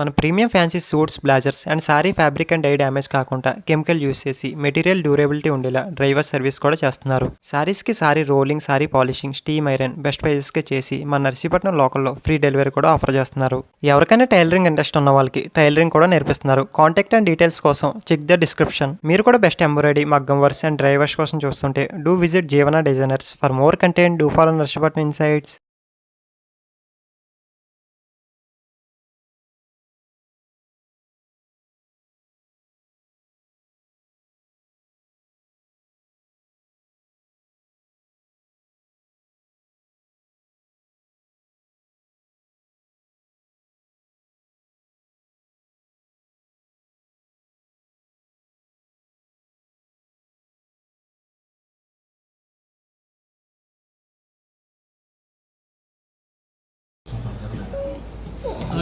మన premium fancy suits blazers and sari fabric and dye damage కాకుండా chemical use చేసి material durability ఉండేలా driver service కూడా చేస్తున్నారు. సారీస్కి sari rolling sari polishing steam iron best ప్రైజెస్కి చేసి మన నర్సీపట్నం లోకల్లో ఫ్రీ డెలివరీ కూడా ఆఫర్ చేస్తున్నారు. ఎవరికైనా టైలరింగ్ ఇంట్రెస్ట్ ఉన్న వాళ్ళకి టైలరింగ్ కూడా నేర్పిస్తున్నారు. కాంటాక్ట్ అండ్ డీటెయిల్స్ కోసం చెక్ ద డిస్క్రిప్షన్ మీరు కూడా బెస్ట్ ఎంబ్రాయిడరీ మగ్గం వర్స్ అండ్ డ్రైవర్స్ కోసం చూస్తుంటే do visit Jeevana designers for more content do follow Narsipatnam insights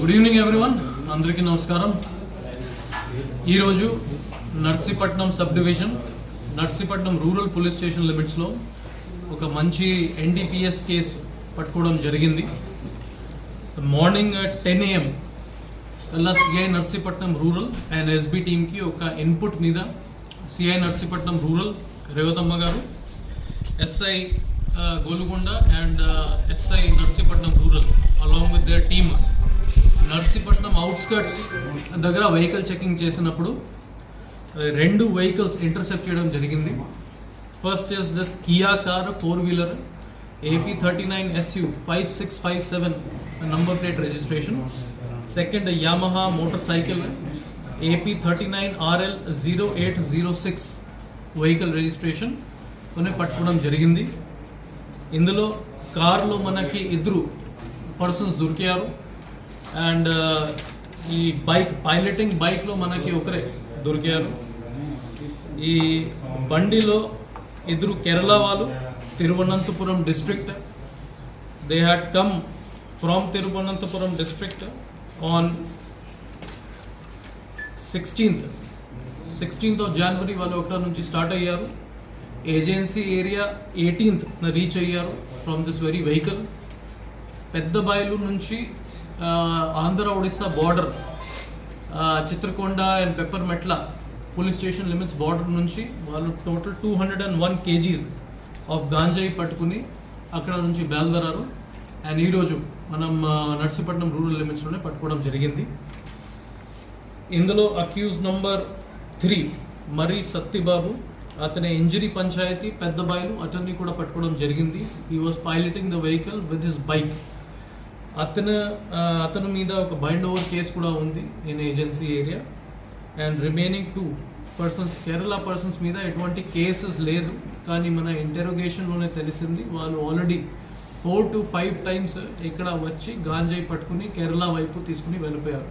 good evening everyone అందరికీ నమస్కారం. ఈరోజు Narsipatnam sub division Narsipatnam rural police station లిమిట్స్లో ఒక మంచి ఎన్డీపీఎస్ కేసు పట్టుకోవడం జరిగింది. మార్నింగ్ టెన్ ఏఎం కల్లా CI Narsipatnam rural and SB టీమ్కి ఒక ఇన్పుట్ మీద CI Narsipatnam rural Revathamma garu SI Golugonda and SI Narsipatnam rural along with their team Narsipatnam outskirts దగ్గర వెహికల్ చెకింగ్ చేసినప్పుడు రెండు వెహికల్స్ ఇంటర్సెప్ట్ చేయడం జరిగింది. First is this Kia car four wheeler AP thirty nine SU five six five seven number plate registration second Yamaha motor cycle AP thirty nine RL zero eight zero six vehicle registration కొనే పట్టుకోవడం జరిగింది. ఇందులో కారులో మనకి ఇద్దరు persons దొరికారు. And ఈ bike piloting బైక్లో మనకి ఒకరే దొరికారు. ఈ బండిలో ఇద్దరు కేరళ వాళ్ళు Thiruvananthapuram district. They had come from Thiruvananthapuram district on sixteenth sixteenth of January వాళ్ళు ఒకటి నుంచి స్టార్ట్ అయ్యారు. ఏజెన్సీ ఏరియా ఎయిటీన్త్ రీచ్ అయ్యారు from this very vehicle Pedabayalu నుంచి Andhra Odisha border Chitrakonda and Peppermetla police station limits border నుంచి వాళ్ళు total two hundred and one KGs of గాంజాయి పట్టుకుని అక్కడ నుంచి బయలుదేరారు. అండ్ ఈరోజు మనం నర్సీపట్నం రూరల్ లిమిట్స్లోనే పట్టుకోవడం జరిగింది. ఇందులో accused number three Marri Sattibabu అతని ఇంజరీ పంచాయతీ పెద్ద అతన్ని కూడా పట్టుకోవడం జరిగింది. He was piloting the vehicle with his bike అతను అతను అతని మీద ఒక బైండ్ ఓవర్ కేసు కూడా ఉంది in agency area and remaining two persons Kerala persons మీద ఎటువంటి కేసెస్ లేదు. కానీ మన ఇంటెరోగేషన్లోనే తెలిసింది వాళ్ళు already four to five times ఇక్కడ వచ్చి గాంజాయి పట్టుకుని కేరళ వైపు తీసుకుని వెళ్ళిపోయారు.